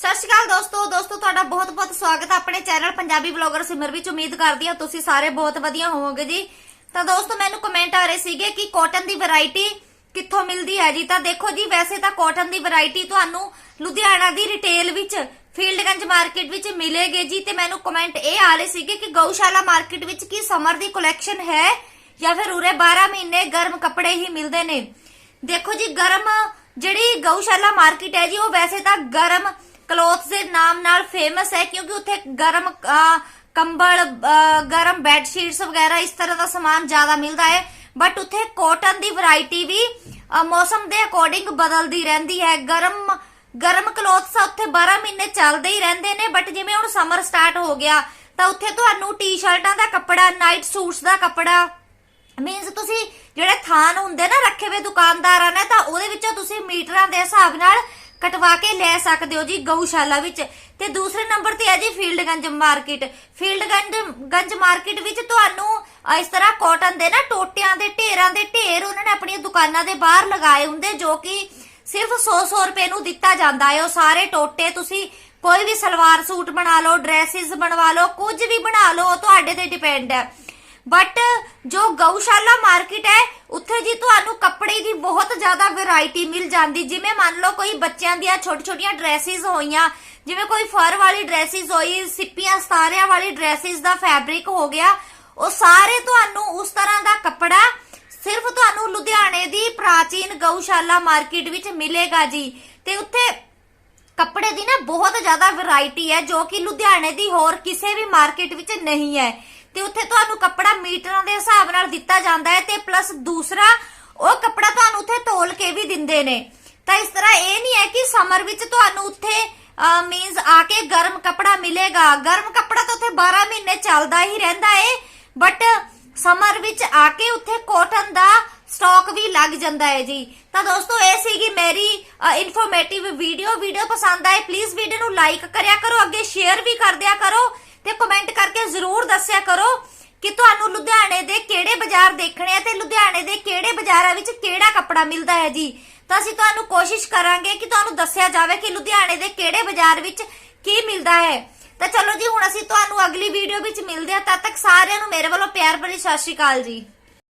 ਸਤਿ ਸ਼੍ਰੀ ਅਕਾਲ ਦੋਸਤੋ ਦੋਸਤੋ, ਤੁਹਾਡਾ ਬਹੁਤ-ਬਹੁਤ ਸਵਾਗਤ ਹੈ ਆਪਣੇ ਚੈਨਲ ਪੰਜਾਬੀ ਬਲੌਗਰ ਸਿਮਰ ਵਿੱਚ। ਉਮੀਦ ਕਰਦੀ ਹਾਂ ਤੁਸੀਂ ਸਾਰੇ ਬਹੁਤ ਵਧੀਆ ਹੋਵੋਗੇ ਜੀ। ਤਾਂ ਦੋਸਤੋ, ਮੈਨੂੰ ਕਮੈਂਟ ਆ ਰਹੇ ਸੀਗੇ ਕਿ ਕਾਟਨ ਦੀ ਵੈਰਾਈਟੀ ਕਿੱਥੋਂ ਮਿਲਦੀ ਹੈ ਜੀ? ਤਾਂ ਦੇਖੋ ਜੀ, ਵੈਸੇ ਤਾਂ ਕਾਟਨ ਦੀ ਵੈਰਾਈਟੀ ਤੁਹਾਨੂੰ ਲੁਧਿਆਣਾ ਦੀ ਰਿਟੇਲ ਵਿੱਚ, ਫੀਲਡਗੰਜ ਮਾਰਕੀਟ ਵਿੱਚ ਮਿਲੇਗੀ ਜੀ। ਤੇ ਮੈਨੂੰ ਕਮੈਂਟ ਇਹ ਆ ਰਹੇ ਸੀਗੇ ਕਿ ਗਊਸ਼ਾਲਾ ਮਾਰਕੀਟ ਵਿੱਚ ਕੀ ਸਮਰ ਦੀ ਕਲੈਕਸ਼ਨ ਹੈ ਜਾਂ ਫਿਰ ਉਰੇ 12 ਮਹੀਨੇ ਗਰਮ ਕੱਪੜੇ ਹੀ ਮਿਲਦੇ ਨੇ। ਦੇਖੋ ਜੀ, ਗਰਮ ਜਿਹੜੀ ਗਊਸ਼ਾਲਾ ਮਾਰਕੀਟ ਹੈ ਜੀ, ਉਹ ਵੈਸੇ ਤਾਂ ਗਰਮ ਕਲੋਥਸ ਦੇ ਨਾਮ ਨਾਲ ਫੇਮਸ ਹੈ ਕਿਉਂਕਿ ਉੱਥੇ ਗਰਮ ਕੰਬਲ ਗਰਮ ਬੈੱਡ ਸ਼ੀਟਸ ਵਗੈਰਾ ਇਸ ਤਰ੍ਹਾਂ ਦਾ ਸਮਾਨ ਜ਼ਿਆਦਾ ਮਿਲਦਾ ਹੈ। ਬਟ ਉੱਥੇ ਕਾਟਨ ਦੀ ਵੈਰਾਈਟੀ ਵੀ ਮੌਸਮ ਦੇ ਅਕੋਰਡਿੰਗ ਬਦਲਦੀ ਰਹਿੰਦੀ ਹੈ। ਗਰਮ ਗਰਮ ਕਲੋਥਸ ਉੱਥੇ 12 ਮਹੀਨੇ ਚੱਲਦੇ ਹੀ ਰਹਿੰਦੇ ਨੇ ਬਟ ਜਿਵੇਂ ਹੁਣ ਸਮਰ ਸਟਾਰਟ ਹੋ ਗਿਆ, ਤਾਂ ਉੱਥੇ ਤੁਹਾਨੂੰ ਟੀ-ਸ਼ਰਟਾਂ ਦਾ ਕੱਪੜਾ ਨਾਈਟ ਸੂਟਸ ਦਾ ਕੱਪੜਾ ਮੀਨਸ ਤੁਸੀਂ ਜਿਹੜੇ ਥਾਨ ਹੁੰਦੇ ਨਾ ਰੱਖੇ ਹੋਏ ਦੁਕਾਨਦਾਰਾਂ ਨੇ, ਤਾਂ ਉਹਦੇ ਵਿੱਚੋਂ ਤੁਸੀਂ ਮੀਟਰਾਂ ਦੇ ਹਿਸਾਬ ਨਾਲ ਕਟਵਾ ਕੇ ਲੈ ਸਕਦੇ ਹੋ ਜੀ ਗਊਸ਼ਾਲਾ ਵਿੱਚ। ਤੇ ਦੂਸਰੇ ਨੰਬਰ ਤੇ ਹੈ ਜੀ ਫੀਲਡਗੰਜ ਮਾਰਕੀਟ। ਫੀਲਡਗੰਜ, ਗੰਜ ਮਾਰਕੀਟ ਵਿੱਚ ਤੁਹਾਨੂੰ ਇਸ ਤਰ੍ਹਾਂ ਕਾਟਨ ਦੇ ਨਾ ਟੋਟਿਆਂ ਦੇ, ਢੇਰਾਂ ਦੇ ਢੇਰ ਉਹਨਾਂ ਨੇ ਆਪਣੀਆਂ ਦੁਕਾਨਾਂ ਦੇ ਬਾਹਰ ਲਗਾਏ ਹੁੰਦੇ, ਜੋ ਕਿ ਸਿਰਫ 100-100 ਰੁਪਏ ਨੂੰ ਦਿੱਤਾ ਜਾਂਦਾ ਹੈ। ਉਹ ਸਾਰੇ ਟੋਟੇ ਤੁਸੀਂ ਕੋਈ ਵੀ ਸਲਵਾਰ ਸੂਟ ਬਣਾ ਲਓ, ਡਰੈਸਿਸ ਬਣਵਾ ਲਓ, ਕੁਝ ਵੀ ਬਣਾ ਲਓ ਤੁਹਾਡੇ ਤੇ ਡਿਪੈਂਡ ਹੈ। ਬਟ ਜੋ ਗਊਸ਼ਾਲਾ ਮਾਰਕੀਟ ਹੈ ਉੱਥੇ ਜੀ ਤੁਹਾਨੂੰ ਕੱਪੜੇ ਦੀ ਬਹੁਤ ਜ਼ਿਆਦਾ ਵੈਰਾਈਟੀ ਮਿਲ ਜਾਂਦੀ। ਜਿਵੇਂ ਮੰਨ ਲਓ ਕੋਈ ਬੱਚਿਆਂ ਦੀਆਂ ਛੋਟੀ ਛੋਟੀਆਂ ਡਰੈਸਿਸ ਹੋਈਆਂ, ਜਿਵੇਂ ਕੋਈ ਫਰ ਵਾਲੀ ਡਰੈਸਿਸ ਹੋਈ, ਸਿੱਪੀਆਂ ਸਤਾਰਿਆਂ ਵਾਲੀ ਡਰੈਸਿਸ ਦਾ ਫੈਬਰਿਕ ਹੋ ਗਿਆ, ਉਹ ਸਾਰੇ ਤੁਹਾਨੂੰ ਉਸ ਤਰ੍ਹਾਂ ਦਾ ਕੱਪੜਾ ਸਿਰਫ ਤੁਹਾਨੂੰ ਲੁਧਿਆਣੇ ਦੀ ਪ੍ਰਾਚੀਨ ਗਊਸ਼ਾਲਾ ਮਾਰਕੀਟ ਵਿੱਚ ਮਿਲੇਗਾ ਜੀ। ਤੇ ਉੱਥੇ ਕੱਪੜੇ ਦੀ ਨਾ ਬਹੁਤ ਜ਼ਿਆਦਾ ਵੈਰਾਈਟੀ ਹੈ, ਜੋ ਕਿ ਲੁਧਿਆਣੇ ਦੀ ਹੋਰ ਕਿਸੇ ਵੀ ਮਾਰਕੀਟ ਵਿੱਚ ਨਹੀਂ ਹੈ। ਤੇ ਉੱਥੇ ਤੁਹਾਨੂੰ ਕੱਪੜਾ ਮੀਟਰਾਂ ਦੇ ਹਿਸਾਬ ਨਾਲ ਦਿੱਤਾ ਜਾਂਦਾ ਹੈ ਤੇ ਪਲੱਸ ਦੂਸਰਾ, ਉਹ ਕੱਪੜਾ ਤੁਹਾਨੂੰ ਉੱਥੇ ਤੋਲ ਕੇ ਵੀ ਦਿੰਦੇ ਨੇ। ਤਾਂ ਇਸ ਤਰ੍ਹਾਂ ਇਹ ਨਹੀਂ ਹੈ ਕਿ ਸਮਰ ਵਿੱਚ ਤੁਹਾਨੂੰ ਉੱਥੇ ਮੀਨਸ ਆ ਕੇ ਗਰਮ ਕੱਪੜਾ ਮਿਲੇਗਾ। ਗਰਮ ਕੱਪੜਾ ਤਾਂ ਉੱਥੇ 12 ਮਹੀਨੇ ਚੱਲਦਾ ਹੀ ਰਹਿੰਦਾ ਏ ਬਟ ਸਮਰ ਵਿੱਚ ਆ ਕੇ ਉੱਥੇ ਕੋਟਨ ਦਾ ਸਟਾਕ ਵੀ ਲੱਗ ਜਾਂਦਾ ਹੈ ਜੀ। ਤਾਂ ਦੋਸਤੋ, ਇਹ ਸੀਗੀ ਮੇਰੀ ਇਨਫੋਰਮੇਟਿਵ ਵੀਡੀਓ ਵੀਡੀਓ ਪਸੰਦ ਆਏ ਪਲੀਜ਼ ਵੀਡੀਓ ਨੂੰ ਲਾਈਕ ਕਰਿਆ ਕਰੋ, ਅੱਗੇ ਸ਼ੇਅਰ ਵੀ ਕਰ ਦਿਆ ਕਰੋ ਤੇ ਕਮੈਂਟ ਕਰਕੇ ਜ਼ਰੂਰ ਦੱਸਿਆ ਕਰੋ ਕਿ ਤੁਹਾਨੂੰ ਲੁਧਿਆਣੇ ਦੇ ਕਿਹੜੇ ਬਾਜ਼ਾਰ ਦੇਖਣੇ ਆ ਤੇ ਲੁਧਿਆਣੇ ਦੇ ਕਿਹੜੇ ਬਾਜ਼ਾਰਾਂ ਵਿੱਚ ਕਿਹੜਾ ਕੱਪੜਾ ਮਿਲਦਾ ਹੈ ਜੀ? ਤਾਂ ਅਸੀਂ ਤੁਹਾਨੂੰ ਕੋਸ਼ਿਸ਼ ਕਰਾਂਗੇ ਕਿ ਤੁਹਾਨੂੰ ਦੱਸਿਆ ਜਾਵੇ ਕਿ ਲੁਧਿਆਣੇ ਦੇ ਕਿਹੜੇ ਬਾਜ਼ਾਰ ਵਿੱਚ ਕੀ ਮਿਲਦਾ ਹੈ। ਤਾਂ ਚਲੋ ਜੀ, ਹੁਣ ਅਸੀਂ ਤੁਹਾਨੂੰ ਅਗਲੀ ਵੀਡੀਓ ਵਿੱਚ ਮਿਲਦੇ ਆ ਤਦ ਤੱਕ ਸਾਰਿਆਂ ਨੂੰ ਮੇਰੇ ਵੱਲੋਂ ਪਿਆਰ ਭਰੀ ਸਤਿ ਸ਼੍ਰੀ ਅਕਾਲ ਜੀ।